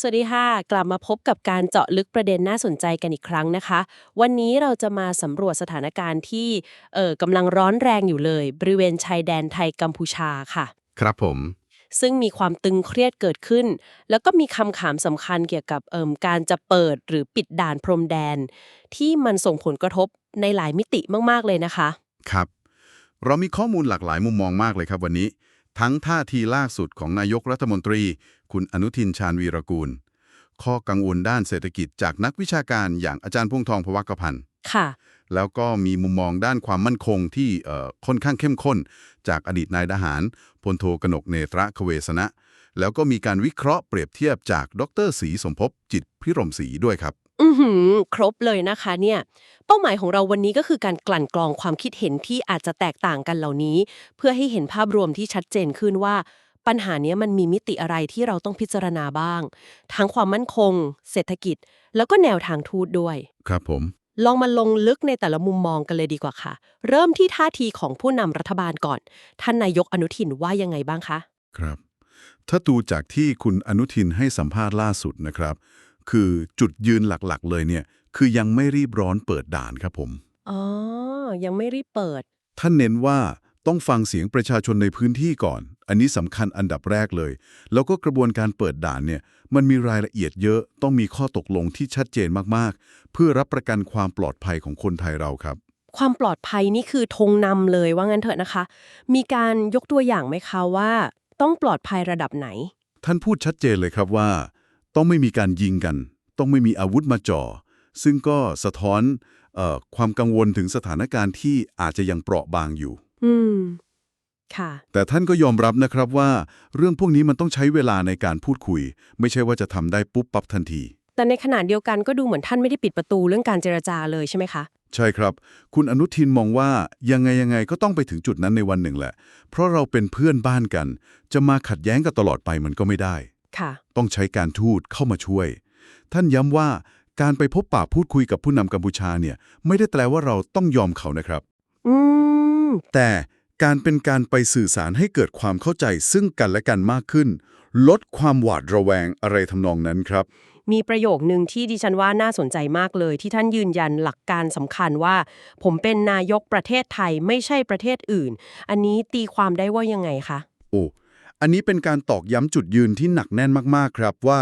สวัสดีค่ะ กลับมาพบกับการเจาะลึกประเด็นน่าสนใจกันอีกครั้งนะคะ วันนี้เราจะมาสำรวจสถานการณ์ที่เอ่อกำลังร้อนแรงอยู่เลย บริเวณชายแดนไทยกัมพูชาค่ะ ครับผม ซึ่งมีความตึงเครียดเกิดขึ้น แล้วก็มีคำถามสำคัญเกี่ยวกับเอ่มการจะเปิดหรือปิดด่านพรมแดน ที่มันส่งผลกระทบในหลายมิติมากๆเลยนะคะ ครับ เรามีข้อมูลหลากหลายมุมมองมากเลยครับวันนี้ ทั้งท่าทีล่าสุดของนายกรัฐมนตรี คุณอนุทินชาญวีรกูล ข้อกังวลด้านเศรษฐกิจจากนักวิชาการอย่างอาจารย์พวงทองพวักพันธ์ค่ะ แล้วก็มีมุมมองด้านความมั่นคงที่เอ่อค่อนข้างเข้มข้น จากอดีตนายทหารพลโทกนกเนตระคเวสนะ แล้วก็มีการวิเคราะห์เปรียบเทียบจากดรศรีสมภพจิตรพิรมศรีด้วยครับ อือหือ ครบเลยนะคะเนี่ย เป้าหมายของเราวันนี้ก็คือการกลั่นกรองความคิดเห็นที่อาจจะแตกต่างกันเหล่านี้ เพื่อให้เห็นภาพรวมที่ชัดเจนขึ้นว่า ปัญหาเนี้ยมันมีมิติอะไรที่เราต้องพิจารณาบ้าง ทั้งความมั่นคง เศรษฐกิจ แล้วก็แนวทางทูตด้วย ครับผม ลองมาลงลึกในแต่ละมุมมองกันเลยดีกว่าค่ะ เริ่มที่ท่าทีของผู้นำรัฐบาลก่อน ท่านนายกอนุทินว่ายังไงบ้างคะ ครับ ถ้าดูจากที่คุณอนุทินให้สัมภาษณ์ล่าสุดนะครับ คือจุดยืนหลักๆ เลยเนี่ย คือยังไม่รีบร้อนเปิดด่านครับผม อ๋อ ยังไม่รีบเปิด ท่านเน้นว่าต้องฟังเสียงประชาชนในพื้นที่ก่อน อันนี้สำคัญอันดับแรกเลย แล้วก็กระบวนการเปิดด่านเนี่ย มันมีรายละเอียดเยอะ ต้องมีข้อตกลงที่ชัดเจนมากๆ เพื่อรับประกันความปลอดภัยของคนไทยเราครับ ความปลอดภัยนี่คือธงนำเลยว่างั้นเถอะนะคะ มีการยกตัวอย่างไหมคะว่า ต้องปลอดภัยระดับไหน ท่านพูดชัดเจนเลยครับว่า ต้องไม่มีการยิงกัน ต้องไม่มีอาวุธมาจ่อ ซึ่งก็สะท้อนเออความกังวลถึงสถานการณ์ที่อาจจะยังเปราะบางอยู่ อืม ค่ะ แต่ท่านก็ยอมรับนะครับว่า เรื่องพวกนี้มันต้องใช้เวลาในการพูดคุย ไม่ใช่ว่าจะทำได้ปุ๊บปั๊บทันที แต่ในขณะเดียวกันก็ดูเหมือนท่านไม่ได้ปิดประตูเรื่องการเจรจาเลยใช่ไหมคะ ใช่ครับ คุณอนุทินมองว่ายังไงยังไงก็ต้องไปถึงจุดนั้นในวันหนึ่งแหละ เพราะเราเป็นเพื่อนบ้านกัน จะมาขัดแย้งกันตลอดไปมันก็ไม่ได้ ค่ะ ต้องใช้การทูตเข้ามาช่วย ท่านย้ำว่าการไปพบปะพูดคุยกับผู้นำกัมพูชาเนี่ยไม่ได้แปลว่าเราต้องยอมเขานะครับ อืม แต่การเป็นการไปสื่อสารให้เกิดความเข้าใจซึ่งกันและกันมากขึ้น ลดความหวาดระแวงอะไรทำนองนั้นครับ มีประโยคนึงที่ดิฉันว่าน่าสนใจมากเลย ที่ท่านยืนยันหลักการสำคัญว่า ผมเป็นนายกประเทศไทยไม่ใช่ประเทศอื่น อันนี้ตีความได้ว่ายังไงคะ โอ้ อันนี้เป็นการตอกย้ำจุดยืนที่หนักแน่นมากๆครับว่า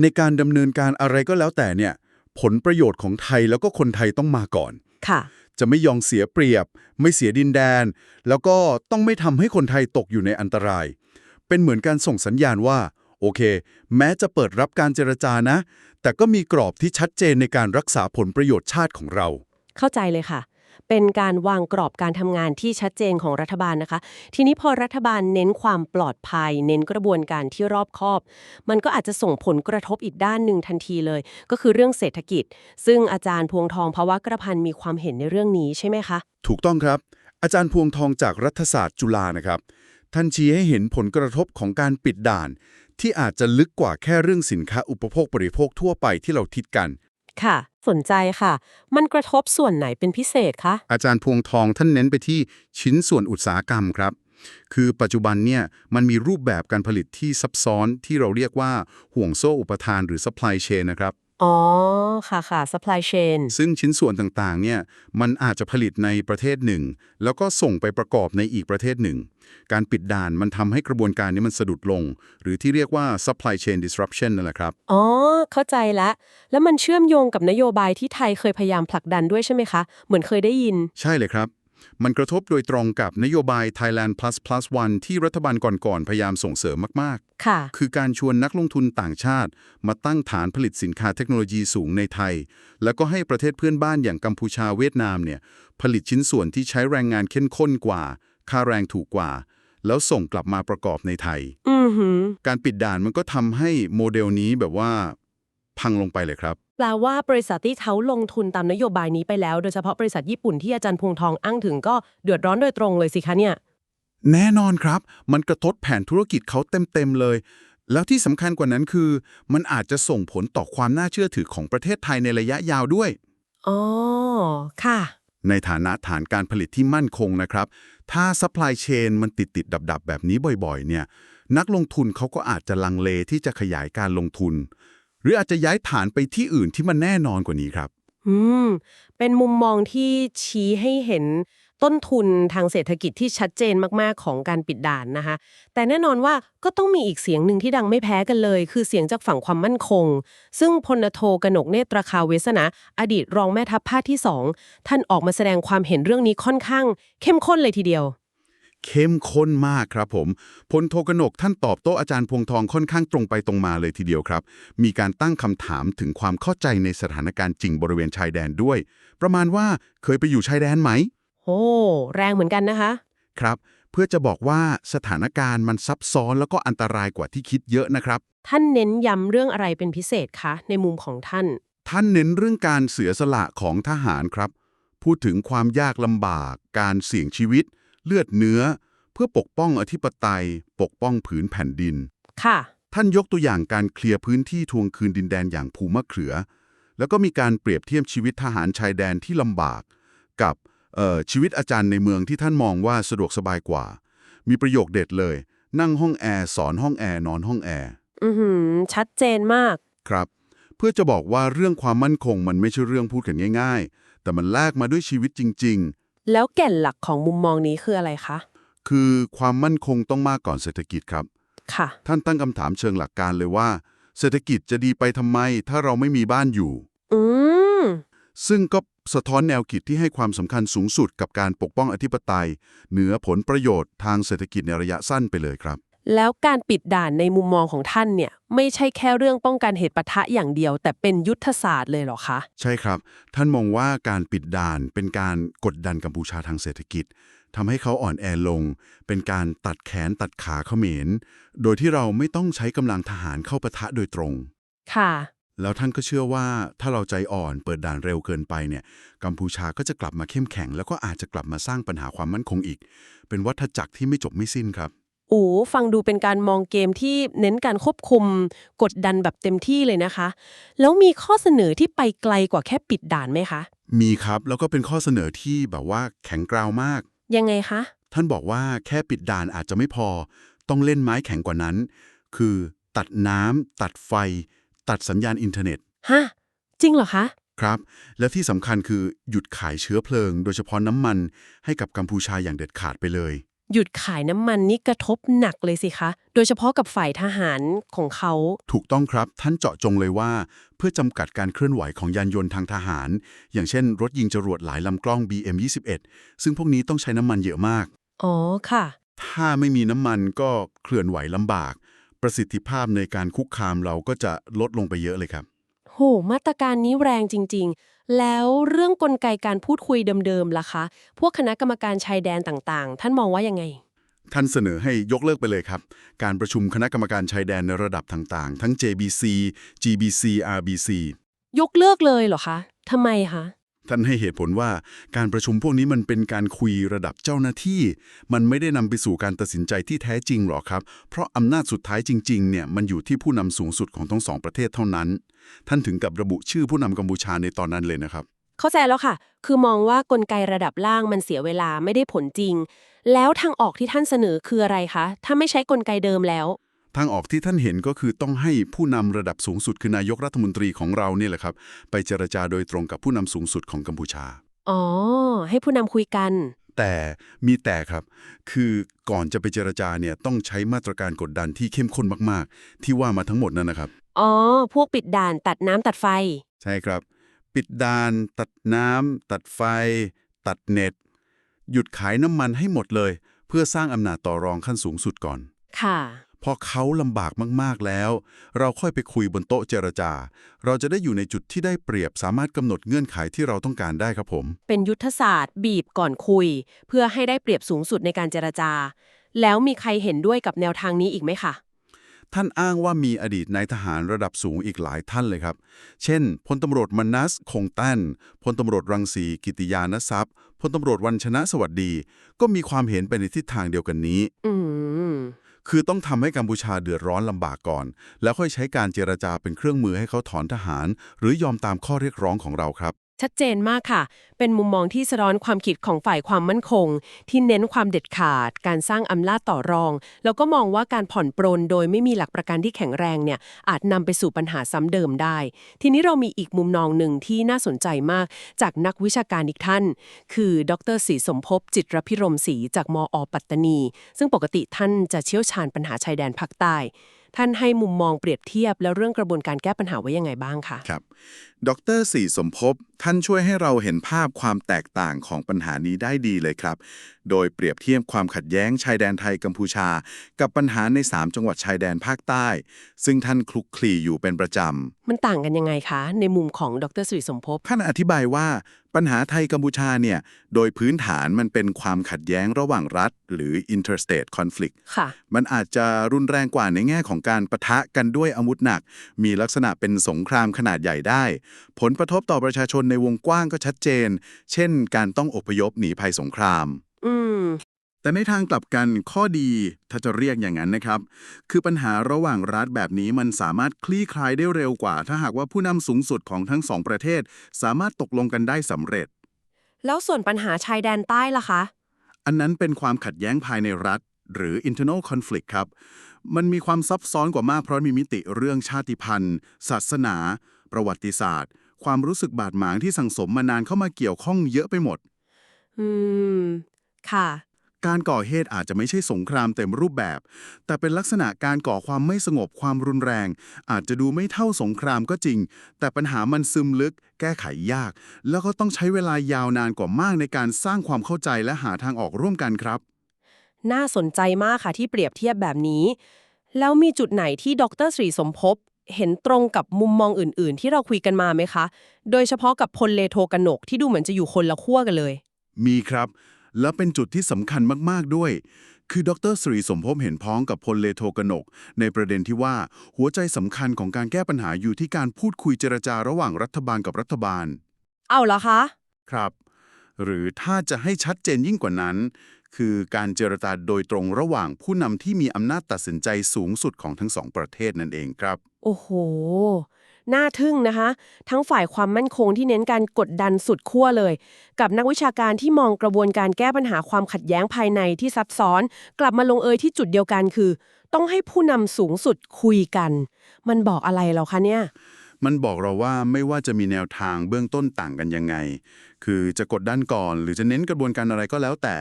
ในการดำเนินการอะไรก็แล้วแต่เนี่ย ผลประโยชน์ของไทยแล้วก็คนไทยต้องมาก่อน ค่ะ จะไม่ยอมเสียเปรียบ ไม่เสียดินแดน แล้วก็ต้องไม่ทำให้คนไทยตกอยู่ในอันตราย เป็นเหมือนการส่งสัญญาณว่า โอเค แม้จะเปิดรับการเจรจานะ แต่ก็มีกรอบที่ชัดเจนในการรักษาผลประโยชน์ชาติของเรา เข้าใจเลยค่ะ เป็นการวางกรอบการทำงานที่ชัดเจนของรัฐบาลนะคะ ทีนี้พอรัฐบาลเน้นความปลอดภัย เน้นกระบวนการที่รอบคอบ มันก็อาจจะส่งผลกระทบอีกด้านหนึ่งทันทีเลย ก็คือเรื่องเศรษฐกิจ ซึ่งอาจารย์พวงทองภาวะกระพันมีความเห็นในเรื่องนี้ใช่ไหมคะ ถูกต้องครับ อาจารย์พวงทองจากรัฐศาสตร์จุฬานะครับ ท่านชี้ให้เห็นผลกระทบของการปิดด่าน ที่อาจจะลึกกว่าแค่เรื่องสินค้าอุปโภคบริโภคทั่วไปที่เราทิดกัน ค่ะ สนใจค่ะ มันกระทบส่วนไหนเป็นพิเศษคะ อาจารย์พวงทองท่านเน้นไปที่ชิ้นส่วนอุตสาหกรรมครับ คือปัจจุบันเนี่ยมันมีรูปแบบการผลิตที่ซับซ้อนที่เราเรียกว่าห่วงโซ่อุปทานหรือ supply chain นะครับ อ๋อ ค่ะค่ะ supply chain ซึ่งชิ้นส่วนต่างๆ เนี่ย มันอาจจะผลิตในประเทศหนึ่ง แล้วก็ส่งไปประกอบในอีกประเทศหนึ่ง การปิดด่านมันทำให้กระบวนการนี้มันสะดุดลง หรือที่เรียกว่า supply chain disruption นั่นแหละครับ อ๋อ เข้าใจแล้วแล้วมันเชื่อมโยงกับนโยบายที่ไทยเคยพยายามผลักดันด้วยใช่ไหมคะ เหมือนเคยได้ยิน ใช่เลยครับ มันกระทบโดยตรงกับนโยบาย Thailand Plus Plus One ที่รัฐบาลก่อนๆ พยายามส่งเสริมมากๆ ค่ะ คือการชวนนักลงทุนต่างชาติ มาตั้งฐานผลิตสินค้าเทคโนโลยีสูงในไทย แล้วก็ให้ประเทศเพื่อนบ้านอย่างกัมพูชาเวียดนามเนี่ยผลิตชิ้นส่วนที่ใช้แรงงานเข้มข้นกว่า ค่าแรงถูกกว่า แล้วส่งกลับมาประกอบในไทยอือหือการปิดด่านมันก็ทำให้โมเดลนี้แบบว่า พังลงไปเลยครับ แปลว่าบริษัทที่เขาลงทุนตามนโยบายนี้ไปแล้ว โดยเฉพาะบริษัทญี่ปุ่นที่อาจารย์พวงทองอ้างถึงก็เดือดร้อนโดยตรงเลยสิคะเนี่ย แน่นอนครับ มันกระทบแผนธุรกิจเขาเต็มๆเลย แล้วที่สำคัญกว่านั้นคือ มันอาจจะส่งผลต่อความน่าเชื่อถือของประเทศไทยในระยะยาวด้วย อ๋อ ค่ะ ในฐานะฐานการผลิตที่มั่นคงนะครับ ถ้า supply chain มันติดติดดับดับๆแบบนี้บ่อยๆ เนี่ย นักลงทุนเขาก็อาจจะลังเลที่จะขยายการลงทุน หรืออาจจะย้ายฐานไปที่อื่นที่มันแน่นอนกว่านี้ครับ อืม เป็นมุมมองที่ชี้ให้เห็นต้นทุนทางเศรษฐกิจที่ชัดเจนมากๆของการปิดด่านนะคะ แต่แน่นอนว่าก็ต้องมีอีกเสียงหนึ่งที่ดังไม่แพ้กันเลย คือเสียงจากฝั่งความมั่นคง ซึ่งพลโทกนกเนตรคาเวสนะ อดีตรองแม่ทัพภาคที่สองท่านออกมาแสดงความเห็นเรื่องนี้ค่อนข้าง เข้มข้นเลยทีเดียว เข้มข้นมากครับผมพลโทกนกท่านตอบโต้อาจารย์พวงทองค่อนข้างตรงไปตรงมาเลยทีเดียวครับ มีการตั้งคำถามถึงความเข้าใจในสถานการณ์จริงบริเวณชายแดนด้วย ประมาณว่าเคยไปอยู่ชายแดนไหมโอ้แรงเหมือนกันนะคะ ครับ เพื่อจะบอกว่าสถานการณ์มันซับซ้อนแล้วก็อันตรายกว่าที่คิดเยอะนะครับ ท่านเน้นย้ำเรื่องอะไรเป็นพิเศษคะในมุมของท่าน ท่านเน้นเรื่องการเสียสละของทหารครับ พูดถึงความยากลำบาก การเสี่ยงชีวิต เลือดเนื้อ เพื่อปกป้องอธิปไตย ปกป้องผืนแผ่นดิน ค่ะ ท่านยกตัวอย่างการเคลียร์พื้นที่ทวงคืนดินแดนอย่างภูมะเขือ แล้วก็มีการเปรียบเทียบชีวิตทหารชายแดนที่ลำบาก กับเอ่อชีวิตอาจารย์ในเมืองที่ท่านมองว่าสะดวกสบายกว่า มีประโยคเด็ดเลย นั่งห้องแอร์สอนห้องแอร์นอนห้องแอร์อือหือชัดเจนมาก ครับ เพื่อจะบอกว่าเรื่องความมั่นคงมันไม่ใช่เรื่องพูดกันง่าย ๆ แต่มันแลกมาด้วยชีวิตจริง แล้วแก่นหลักของมุมมองนี้คืออะไรคะๆคือความมั่นคงต้องมากก่อนเศรษฐกิจครับ ค่ะ ท่านตั้งคำถามเชิงหลักการเลยว่า เศรษฐกิจจะดีไปทำไม ถ้าเราไม่มีบ้านอยู่ อืม ซึ่งก็สะท้อนแนวคิดที่ให้ความสำคัญสูงสุดกับการปกป้องอธิปไตย เหนือผลประโยชน์ทางเศรษฐกิจในระยะสั้นไปเลยครับ แล้วการปิดด่านในมุมมองของท่านเนี่ยไม่ใช่แค่เรื่องป้องกันเหตุปะทะอย่างเดียว แต่เป็นยุทธศาสตร์เลยเหรอคะ ใช่ครับ ท่านมองว่าการปิดด่านเป็นการกดดันกัมพูชาทางเศรษฐกิจทำให้เขาอ่อนแอลง เป็นการตัดแขนตัดขาเขมร โดยที่เราไม่ต้องใช้กำลังทหารเข้าปะทะโดยตรง ค่ะ แล้วท่านก็เชื่อว่าถ้าเราใจอ่อนเปิดด่านเร็วเกินไปเนี่ยกัมพูชาก็จะกลับมาเข้มแข็ง แล้วก็อาจจะกลับมาสร้างปัญหาความมั่นคงอีก เป็นวัฏจักรที่ไม่จบไม่สิ้นครับ โอ้ฟังดูเป็นการมองเกมที่เน้นการควบคุม กดดันแบบเต็มที่เลยนะคะ แล้วมีข้อเสนอที่ไปไกลกว่าแค่ปิดด่านไหมคะ มีครับแล้วก็เป็นข้อเสนอที่แบบว่าแข็งกร้าวมาก ยังไงคะ ท่านบอกว่าแค่ปิดด่านอาจจะไม่พอ ต้องเล่นไม้แข็งกว่านั้น คือตัดน้ำตัดไฟ ตัดสัญญาณอินเทอร์เน็ตฮะจริงเหรอคะ ครับ และที่สำคัญคือหยุดขายเชื้อเพลิง โดยเฉพาะน้ำมันให้กับกัมพูชาอย่างเด็ดขาดไปเลย หยุดขายน้ำมันนี่กระทบหนักเลยสิคะ โดยเฉพาะกับฝ่ายทหารของเขา ถูกต้องครับท่านเจาะจงเลยว่า เพื่อจำกัดการเคลื่อนไหวของยานยนต์ทางทหาร อย่างเช่น รถยิงจรวดหลายลำกล้อง BM21 ซึ่งพวกนี้ต้องใช้น้ำมันเยอะมาก อ๋อค่ะ ถ้าไม่มีน้ำมันก็เคลื่อนไหวลำบาก ประสิทธิภาพในการคุกคามเราก็จะลดลงไปเยอะเลยครับ โห มาตรการนี้แรงจริง ๆ แล้วเรื่องกลไกการพูดคุยเดิมๆล่ะคะ พวกคณะกรรมการชายแดนต่างๆ ท่านมองว่ายังไง ท่านเสนอให้ยกเลิกไปเลยครับ การประชุมคณะกรรมการชายแดนในระดับต่างๆ ทั้ง JBC GBC RBC ยกเลิกเลยเหรอคะทำไมคะ ท่านให้เหตุผลว่าการประชุมพวกนี้มันเป็นการคุยระดับเจ้าหน้าที่ มันไม่ได้นำไปสู่การตัดสินใจที่แท้จริงหรอกครับ เพราะอำนาจสุดท้ายจริงๆเนี่ยมันอยู่ที่ผู้นำสูงสุดของทั้งสองประเทศเท่านั้น ท่านถึงกับระบุชื่อผู้นำกัมพูชาในตอนนั้นเลยนะครับ เข้าใจแล้วค่ะ คือมองว่ากลไกระดับล่างมันเสียเวลาไม่ได้ผลจริง แล้วทางออกที่ท่านเสนอคืออะไรคะถ้าไม่ใช้กลไกเดิมแล้ว ทางออกที่ท่านเห็นก็คือต้องให้ผู้นำระดับสูงสุดคือนายกรัฐมนตรีของเราเนี่ยแหละครับ ไปเจรจาโดยตรงกับผู้นำสูงสุดของกัมพูชา อ๋อ ให้ผู้นำคุยกัน แต่มีแต่ครับ คือก่อนจะไปเจรจาเนี่ยต้องใช้มาตรการกดดันที่เข้มข้นมากๆ ที่ว่ามาทั้งหมดนั่นนะครับ อ๋อ พวกปิดด่านตัดน้ำตัดไฟ ใช่ครับ ปิดด่าน ตัดน้ำตัดไฟ ตัดเน็ต หยุดขายน้ำมันให้หมดเลย เพื่อสร้างอำนาจต่อรองขั้นสูงสุดก่อน ค่ะ พอเขาลำบากมากๆแล้ว เราค่อยไปคุยบนโต๊ะเจรจา เราจะได้อยู่ในจุดที่ได้เปรียบสามารถกำหนดเงื่อนไขที่เราต้องการได้ครับผม เป็นยุทธศาสตร์ บีบก่อนคุย เพื่อให้ได้เปรียบสูงสุดในการเจรจา แล้วมีใครเห็นด้วยกับแนวทางนี้อีกไหมคะท่านอ้างว่ามีอดีตนายทหารระดับสูงอีกหลายท่านเลยครับ เช่น พลตำรวจมนัส คงแต้น พลตำรวจรังสี กิติยานทรัพย์ พลตำรวจวันชนะสวัสดี ก็มีความเห็นไปในทิศทางเดียวกันนี้ อืม คือต้องทำให้กัมพูชาเดือดร้อนลำบากก่อน แล้วค่อยใช้การเจรจาเป็นเครื่องมือให้เขาถอนทหาร หรือยอมตามข้อเรียกร้องของเราครับ ชัดเจนมากค่ะ เป็นมุมมองที่สะท้อนความคิดของฝ่ายความมั่นคง ที่เน้นความเด็ดขาด การสร้างอำนาจต่อรอง แล้วก็มองว่าการผ่อนปรนโดยไม่มีหลักประกันที่แข็งแรงเนี่ยอาจนำไปสู่ปัญหาซ้ำเดิมได้ ทีนี้เรามีอีกมุมมองหนึ่งที่น่าสนใจมาก จากนักวิชาการอีกท่าน คือ ดรศรีสมภพจิตรพิรมศรีจากมอปัตตานี ซึ่งปกติท่านจะเชี่ยวชาญปัญหาชายแดนภาคใต้ท่านให้มุมมองเปรียบเทียบ แล้วเรื่องกระบวนการแก้ปัญหาไว้ยังไงบ้างคะครับ ดรสีสมภพท่านช่วยให้เราเห็นภาพความแตกต่างของปัญหานี้ได้ดีเลยครับ โดยเปรียบเทียบความขัดแย้งชายแดนไทยกัมพูชา กับปัญหาใน 3 จังหวัดชายแดนภาคใต้ ซึ่งท่านคลุกคลีอยู่เป็นประจำ มันต่างกันยังไงคะ ในมุมของดรสุริสมภพท่านอธิบายว่า ปัญหาไทยกัมพูชาเนี่ย โดยพื้นฐานมันเป็นความขัดแย้งระหว่างรัฐ หรือ interstate conflict ค่ะ มันอาจจะรุนแรงกว่าในแง่ของการปะทะกันด้วยอาวุธหนัก มีลักษณะเป็นสงครามขนาดใหญ่ได้ผลกระทบต่อประชาชนในวงกว้างก็ชัดเจน เช่น การต้องอพยพหนีภัยสงคราม อืม แต่ในทางกลับกันข้อดีถ้าจะเรียกอย่างนั้นนะครับ คือปัญหาระหว่างรัฐแบบนี้มันสามารถคลี่คลายได้เร็วกว่า ถ้าหากว่าผู้นำสูงสุดของทั้งสองประเทศ สามารถตกลงกันได้สำเร็จ แล้วส่วนปัญหาชายแดนใต้ล่ะคะ อันนั้นเป็นความขัดแย้งภายในรัฐ หรือ internal conflict ครับ มันมีความซับซ้อนกว่ามากเพราะมีมิติเรื่องชาติพันธุ์ ศาสนา ประวัติศาสตร์ ความรู้สึกบาดหมางที่สังสมมานานเข้ามาเกี่ยวข้องเยอะไปหมด อืม ค่ะ การก่อเหตุอาจจะไม่ใช่สงครามเต็มรูปแบบ แต่เป็นลักษณะการก่อความไม่สงบความรุนแรง อาจจะดูไม่เท่าสงครามก็จริง แต่ปัญหามันซึมลึก แก้ไขยาก แล้วก็ต้องใช้เวลายาวนานกว่ามากในการสร้างความเข้าใจและหาทางออกร่วมกันครับ น่าสนใจมากค่ะที่เปรียบเทียบแบบนี้ แล้วมีจุดไหนที่ดรศรีสมภพ เห็นตรงกับมุมมองอื่น ๆ ที่เราคุยกันมาไหมคะ โดยเฉพาะกับพลเลโทกนกที่ดูเหมือนจะอยู่คนละขั้วกันเลย มีครับ และเป็นจุดที่สำคัญมาก ๆ ด้วย คือดรสรีสมภพเห็นพ้องกับพลเลโทกนก ในประเด็นที่ว่าหัวใจสำคัญของการแก้ปัญหาอยู่ที่การพูดคุยเจรจาระหว่างรัฐบาลกับรัฐบาล เอาเหรอคะ ครับ หรือถ้าจะให้ชัดเจนยิ่งกว่านั้น คือการเจรจาโดยตรงระหว่างผู้นำที่มีอำนาจตัดสินใจสูงสุดของทั้งสองประเทศนั่นเองครับ โอ้โห น่าทึ่งนะคะ ทั้งฝ่ายความมั่นคงที่เน้นการกดดันสุดขั้วเลย กับนักวิชาการที่มองกระบวนการแก้ปัญหาความขัดแย้งภายในที่ซับซ้อน กลับมาลงเอยที่จุดเดียวกันคือ ต้องให้ผู้นำสูงสุดคุยกัน มันบอกอะไรเราคะเนี่ย มันบอกเราว่าไม่ว่าจะมีแนวทางเบื้องต้นต่างกันยังไง คือจะกดดันก่อน หรือจะเน้นกระบวนการอะไรก็แล้วแต่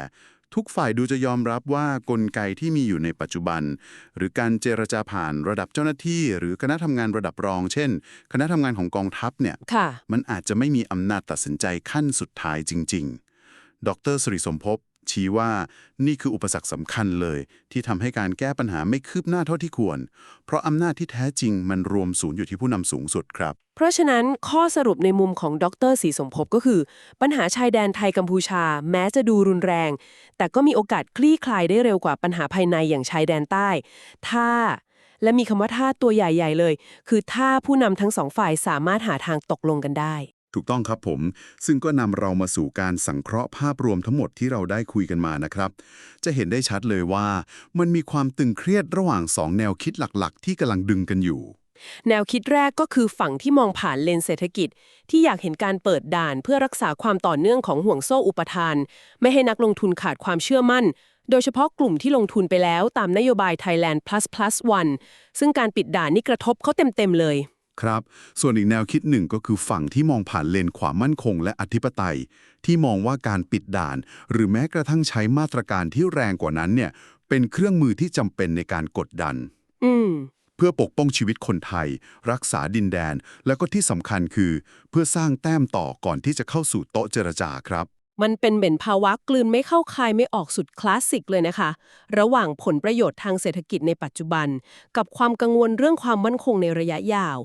ทุกฝ่ายดูจะยอมรับว่ากลไกที่มีอยู่ในปัจจุบัน หรือการเจรจาผ่านระดับเจ้าหน้าที่ หรือคณะทำงานระดับรอง เช่น คณะทำงานของกองทัพเนี่ยค่ะมันอาจจะไม่มีอำนาจตัดสินใจขั้นสุดท้ายจริง ๆ ดรสริสมภพ ชี้ว่านี่คืออุปสรรคสำคัญเลย ที่ทำให้การแก้ปัญหาไม่คืบหน้าเท่าที่ควร เพราะอำนาจที่แท้จริงมันรวมศูนย์อยู่ที่ผู้นำสูงสุดครับ เพราะฉะนั้นข้อสรุปในมุมของดรศรีสมภพก็คือ ปัญหาชายแดนไทยกัมพูชา แม้จะดูรุนแรง แต่ก็มีโอกาสคลี่คลายได้เร็วกว่าปัญหาภายในอย่างชายแดนใต้ ถ้าและมีคำว่าถ้าตัวใหญ่ ๆ เลย คือถ้าผู้นำทั้งสองฝ่ายสามารถหาทางตกลงกันได้ ถูกต้องครับผม ซึ่งก็นำเรามาสู่การสังเคราะห์ภาพรวมทั้งหมดที่เราได้คุยกันมานะครับ จะเห็นได้ชัดเลยว่า มันมีความตึงเครียดระหว่างสองแนวคิดหลักๆ ที่กำลังดึงกันอยู่ แนวคิดแรกก็คือฝั่งที่มองผ่านเลนเศรษฐกิจ ที่อยากเห็นการเปิดด่านเพื่อรักษาความต่อเนื่องของห่วงโซ่อุปทาน ไม่ให้นักลงทุนขาดความเชื่อมั่น โดยเฉพาะกลุ่มที่ลงทุนไปแล้วตามนโยบาย Thailand Plus Plus One ซึ่งการปิดด่านนี่กระทบเขาเต็มๆเลย ครับ ส่วนอีกแนวคิดหนึ่งก็คือฝั่งที่มองผ่านเลนความมั่นคงและอธิปไตย ที่มองว่าการปิดด่าน หรือแม้กระทั่งใช้มาตรการที่แรงกว่านั้นเนี่ยเป็นเครื่องมือที่จำเป็นในการกดดัน อืมเพื่อปกป้องชีวิตคนไทย รักษาดินแดน แล้วก็ที่สำคัญคือ เพื่อสร้างแต้มต่อก่อนที่จะเข้าสู่โต๊ะเจรจาครับ มันเป็นเหม็นภาวะกลืนไม่เข้าคายไม่ออกสุดคลาสสิกเลยนะคะ ระหว่างผลประโยชน์ทางเศรษฐกิจในปัจจุบัน กับความกังวลเรื่องความมั่นคงในระยะยาว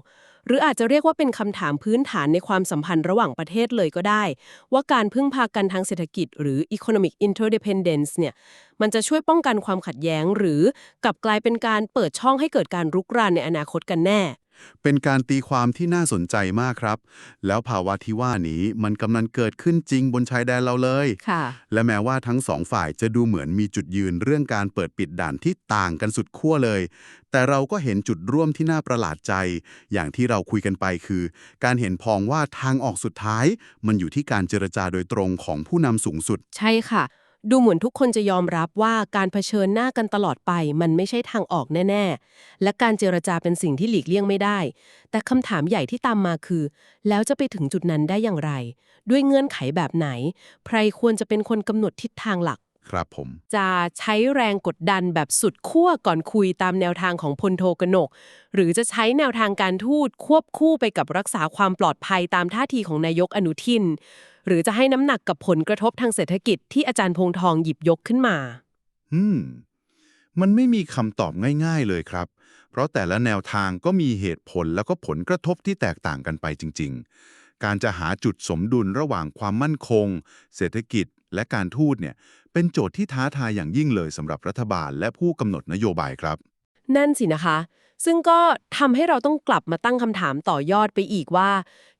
หรืออาจจะเรียกว่าเป็นคำถามพื้นฐานในความสัมพันธ์ระหว่างประเทศเลยก็ได้ ว่าการพึ่งพากันทางเศรษฐกิจ หรือ economic interdependence เนี่ยมันจะช่วยป้องกันความขัดแย้ง หรือกลับกลายเป็นการเปิดช่องให้เกิดการรุกรานในอนาคตกันแน่ เป็นการตีความที่น่าสนใจมากครับ แล้วภาวะที่ว่านี้มันกำลังเกิดขึ้นจริงบนชายแดนเราเลย ค่ะ และแม้ว่าทั้งสองฝ่ายจะดูเหมือนมีจุดยืนเรื่องการเปิดปิดด่านที่ต่างกันสุดขั้วเลย แต่เราก็เห็นจุดร่วมที่น่าประหลาดใจ อย่างที่เราคุยกันไปคือ การเห็นพ้องว่าทางออกสุดท้าย มันอยู่ที่การเจรจาโดยตรงของผู้นำสูงสุด ใช่ค่ะ ดูเหมือนทุกคนจะยอมรับว่าการเผชิญหน้ากันตลอดไป มันไม่ใช่ทางออกแน่ ๆ และการเจรจาเป็นสิ่งที่หลีกเลี่ยงไม่ได้ แต่คำถามใหญ่ที่ตามมาคือ แล้วจะไปถึงจุดนั้นได้อย่างไร ด้วยเงื่อนไขแบบไหน ใครควรจะเป็นคนกำหนดทิศทางหลัก ครับผม จะใช้แรงกดดันแบบสุดขั้วก่อนคุยตามแนวทางของพลโทกนก หรือจะใช้แนวทางการทูตควบคู่ไปกับรักษาความปลอดภัยตามท่าทีของนายกอนุทิน หรือจะให้น้ำหนักกับผลกระทบทางเศรษฐกิจที่อาจารย์พงทองหยิบยกขึ้นมา อืม มันไม่มีคำตอบง่ายๆเลยครับ เพราะแต่ละแนวทางก็มีเหตุผลแล้วก็ผลกระทบที่แตกต่างกันไปจริง ๆ การจะหาจุดสมดุลระหว่างความมั่นคง เศรษฐกิจและการทูตเนี่ย เป็นโจทย์ที่ท้าทายอย่างยิ่งเลยสำหรับรัฐบาลและผู้กำหนดนโยบายครับ นั่นสินะคะ ซึ่งก็ทำให้เราต้องกลับมาตั้งคำถามต่อยอดไปอีกว่า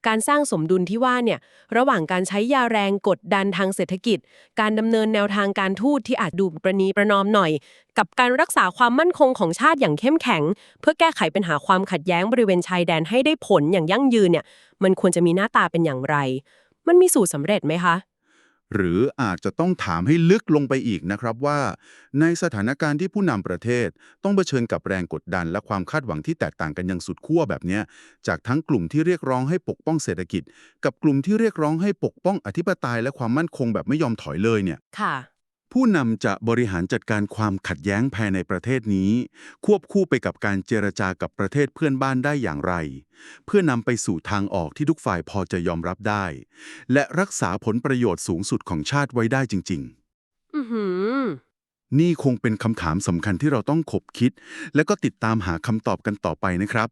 การสร้างสมดุลที่ว่าเนี่ยระหว่างการใช้ยาแรงกดดันทางเศรษฐกิจ การดำเนินแนวทางการทูตที่อาจดูประนีประนอมหน่อย กับการรักษาความมั่นคงของชาติอย่างเข้มแข็ง เพื่อแก้ไขปัญหาความขัดแย้งบริเวณชายแดนให้ได้ผลอย่างยั่งยืนเนี่ยมันควรจะมีหน้าตาเป็นอย่างไร มันมีสูตรสำเร็จไหมคะ หรืออาจจะต้องถามให้ลึกลงไปอีกนะครับว่า ในสถานการณ์ที่ผู้นำประเทศต้องเผชิญกับแรงกดดันและความคาดหวังที่แตกต่างกันอย่างสุดขั้วแบบนี้จากทั้งกลุ่มที่เรียกร้องให้ปกป้องเศรษฐกิจ กับกลุ่มที่เรียกร้องให้ปกป้องอธิปไตยและความมั่นคงแบบไม่ยอมถอยเลยเนี่ยค่ะ ผู้นำจะบริหารจัดการความขัดแย้งภายในประเทศนี้ ควบคู่ไปกับการเจรจากับประเทศเพื่อนบ้านได้อย่างไร เพื่อนำไปสู่ทางออกที่ทุกฝ่ายพอจะยอมรับได้ และรักษาผลประโยชน์สูงสุดของชาติไว้ได้จริงอือหือๆนี่คงเป็นคำถามสำคัญที่เราต้องขบคิด และก็ติดตามหาคำตอบกันต่อไปนะครับ